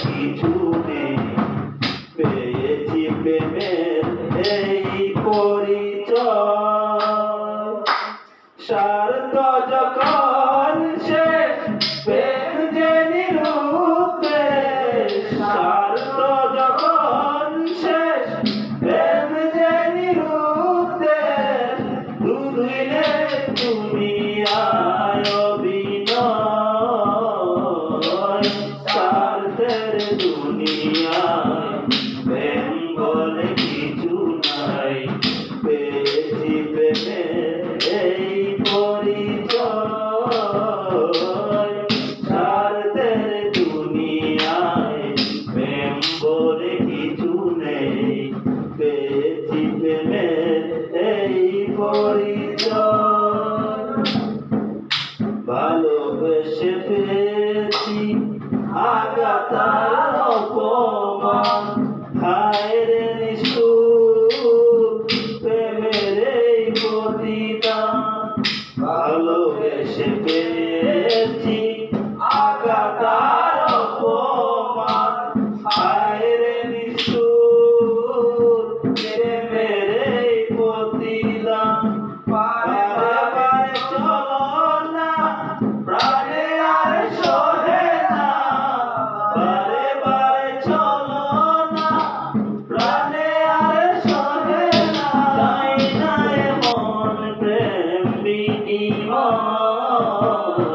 খুশি তুমি পেয়েছি প্রেমের এই পরিচয়। সার্থ এই পরিচয় ভালোবেসে পেয়েছি আগাতার অপমান। হায় রে নিষ্ঠুর প্রেমের এই পতিতা ভালোবেসে পেয়েছি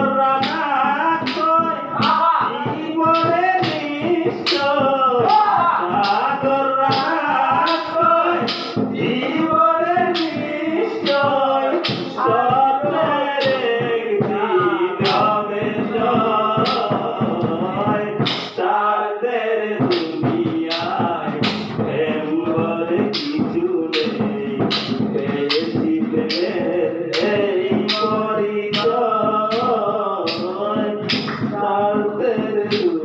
Rama. পরিচয় তাদের দুনিয়ায়